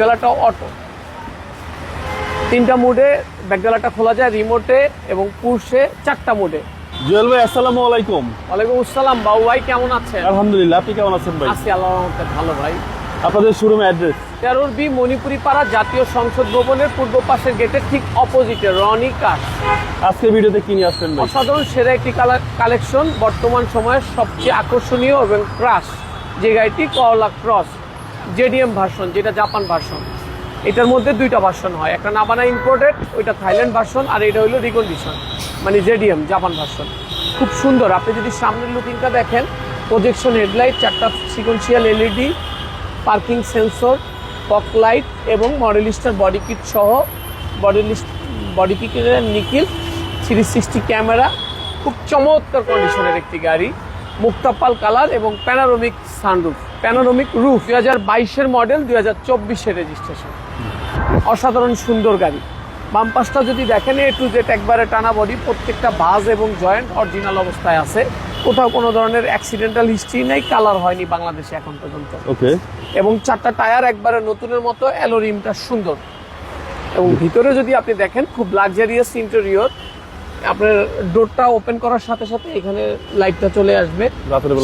ব্যাকডালাটা auto তিনটা মোডে ব্যাকডালাটা খোলা যায় রিমোটে এবং পুরুষে চারটা মোডে জুয়েল ভাই আসসালামু আলাইকুম। ওয়ালাইকুম আসসালাম বাবু ভাই কেমন আছেন? আলহামদুলিল্লাহ আপনি কেমন আছেন ভাই? আছি আল্লাহ রহমতে ভালো ভাই। আপনাদের শোরুম অ্যাড্রেস তেরোর বি মণিপুরি পাড়া জাতীয় সংসদ ভবনের পূর্ব পাশের গেটের ঠিক অপোজিটে রনি কার আজকে ভিডিওতে কি নিয়ে আসছেন ভাই? অসাধারণ সেরা একটি কালেকশন বর্তমান সময়ের সবচেয়ে আকর্ষণীয় এবং ক্রাশ যে গাড়িটি করলা ক্রস জেডিএম ভার্সন, যেটা জাপান ভার্সন। এটার মধ্যে দুইটা ভার্সন হয়। একটা নাবানা ইম্পোর্টেড ওইটা থাইল্যান্ড ভার্সন, আর এটা হলো রিকন্ডিশন মানে জেডিএম, জাপান ভার্সন। খুব সুন্দর। আপনি যদি সামনের লুকিংটা দেখেন প্রজেকশন হেডলাইট চারটা sequential LED parking sensor fog light এবং মডেলিস্টার বডি কিট সহ বডিলিস্ট বডি কিটের নিখিল থ্রি সিক্সটি ক্যামেরা খুব চমৎকার কন্ডিশনের একটি গাড়ি। মুক্তাপাল কালার এবং প্যানারোমিক সানরুফ প্যানারোমিক রুফ দুই হাজার বাইশের মডেল দুই হাজার চব্বিশের রেজিস্ট্রেশন অসাধারণ সুন্দর গাড়ি। বাম পাশটা যদি দেখেন এ টু জেড একবারে টানা বডি প্রত্যেকটা বাস এবং জয়েন্ট অরিজিনাল অবস্থায় আছে। কোথাও কোনো ধরনের অ্যাক্সিডেন্টাল হিস্ট্রি নেই কালার হয়নি বাংলাদেশে এখন পর্যন্ত। ওকে। এবং চারটা টায়ার একবারে নতুনের মতো অ্যালোরিমটা সুন্দর। এবং ভিতরে যদি আপনি দেখেন খুব লাক্সারিয়াস ইন্টেরিয়র আপনার ডোরটা ওপেন করার সাথে সাথে এখানে লাইটটা চলে আসবে।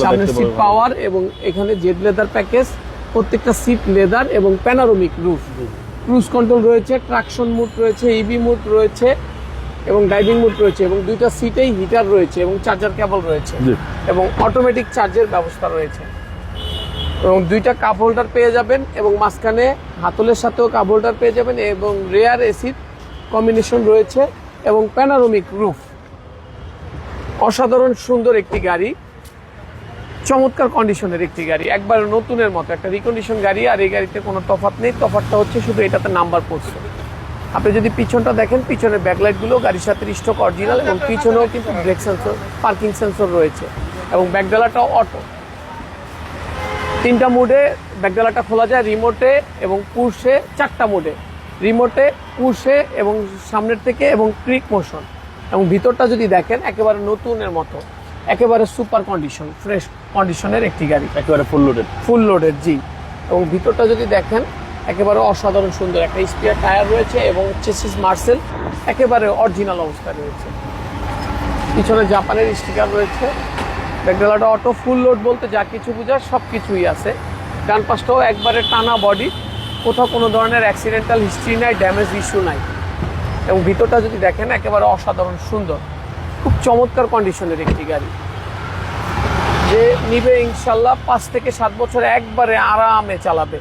সামনে সিট পাওয়ার এবং এখানে জেড লেদার প্যাকেজ প্রত্যেকটা সিট লেদার এবং প্যানারোমিক রুফ ক্রুজ কন্ট্রোল রয়েছে ট্রাকশন মুড রয়েছে ইবি মুড রয়েছে এবং ড্রাইভিং মুড রয়েছে এবং দুইটা সিটেই হিটার রয়েছে এবং চার্জার কেবল রয়েছে এবং অটোমেটিক চার্জের ব্যবস্থা রয়েছে। এবং দুইটা কাপ হোল্ডার পেয়ে যাবেন এবং মাঝখানে হাতলের সাথেও কাপ হোল্ডার পেয়ে যাবেন এবং রেয়ার এসিড কম্বিনেশন রয়েছে। এবং প্যানারোমিক রুফ অসাধারণ সুন্দর একটি গাড়ি, চমৎকার কন্ডিশনের একটি গাড়ি। একবার নতুনের মতো একটা রিকন্ডিশন গাড়ি, আর এই গাড়িতে কোনো তফাৎ নেই। তফাৎটা হচ্ছে শুধু এটাতে নাম্বার পড়ছে। আপনি যদি পিছনটা দেখেন, পিছনের ব্যাকলাইটগুলো গাড়ির সাথে স্টক অরিজিনাল এবং পিছনেও কিন্তু ব্রেক সেন্সর পার্কিং সেন্সর রয়েছে। এবং ব্যাকডালাটাও অটো তিনটা মোডে ব্যাকডালাটা খোলা যায় রিমোটে এবং পুরুষে চারটা মোডে রিমোটে পুরুষে এবং সামনের থেকে এবং ক্রিক মোশন। এবং ভিতরটা যদি দেখেন একেবারে নতুনের মতো একেবারে সুপার কন্ডিশন ফ্রেশ কন্ডিশনের একটি গাড়ি। একেবারে ফুল লোডেড ফুল লোডের জি। এবং ভিতরটা যদি দেখেন একেবারে অসাধারণ সুন্দর একটা স্পিয়ার টায়ার রয়েছে এবং চেসিস মার্সেল একেবারে অরিজিনাল অবস্থায় রয়েছে। পিছনে জাপানের স্টিকার রয়েছে। ব্যাকডালাটা অটো ফুল লোড বলতে যা কিছু বোঝার সব কিছুই আছে। ডান পাশটাও একবারে টানা বডি কোথাও কোনো ধরনের অ্যাক্সিডেন্টাল হিস্ট্রি নাই ড্যামেজ ইস্যু নাই। এবং ভিতরটা যদি দেখেন একেবারে অসাধারণ সুন্দর। খুব চমৎকার কন্ডিশনের একটি গাড়ি। যে নিবে ইনশাল্লাহ পাঁচ থেকে সাত বছর একবারে আরামে চালাবে।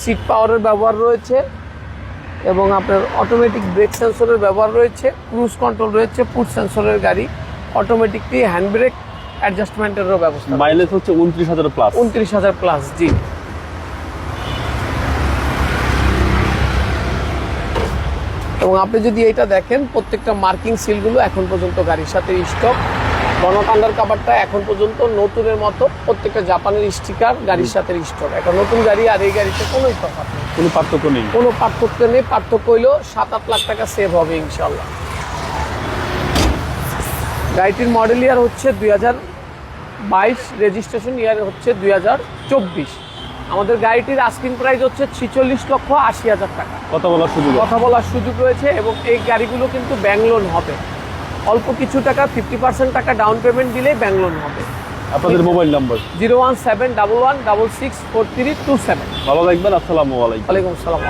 সিট পাওয়ারের ব্যবহার রয়েছে এবং আপনার অটোমেটিক ব্রেক সেন্সরের ব্যবহার রয়েছে ক্রুজ কন্ট্রোল রয়েছে ফুড সেন্সরের গাড়ি অটোমেটিকলি হ্যান্ড ব্রেক অ্যাডজাস্টমেন্টেরও ব্যবস্থা মাইলেজ হচ্ছে উনত্রিশ হাজার প্লাস উনত্রিশ হাজার প্লাস জি। এবং আপনি যদি এটা দেখেন প্রত্যেকটা মার্কিং সিলগুলো এখন পর্যন্ত গাড়ির সাথে স্টক গণকান্ডার কাভারটা এখন পর্যন্ত নতুনের মতো প্রত্যেকটা জাপানের স্টিকার গাড়ির সাথে স্টক একটা নতুন গাড়ি আর এই গাড়িতে তফাৎ নেই। কোনো পার্থক্য নেই। কোনো পার্থক্য নেই। পার্থক্য হইল সাত আট লাখ টাকা সেভ হবে ইনশাল্লাহ গাড়িটির মডেল ইয়ার হচ্ছে দুই হাজার বাইশ রেজিস্ট্রেশন ইয়ার হচ্ছে দুই হাজার চব্বিশ। আমাদের গাড়িটির আস্কিং প্রাইস হচ্ছে ছিচল্লিশ লক্ষ আশি হাজার টাকা। কথা বলার সুযোগ কথা বলার সুযোগ রয়েছে এবং এই গাড়িগুলো কিন্তু ব্যাংক লোন হবে। অল্প কিছু টাকা ফিফটি পার্সেন্ট টাকা ডাউন পেমেন্ট দিলেই ব্যাংক লোন হবে। আপনাদের mobile number zero one seven double one double six four three two seven. ভালো থাকবেন আসসালামু আলাইকুম। ওয়ালাইকুম আসসালাম।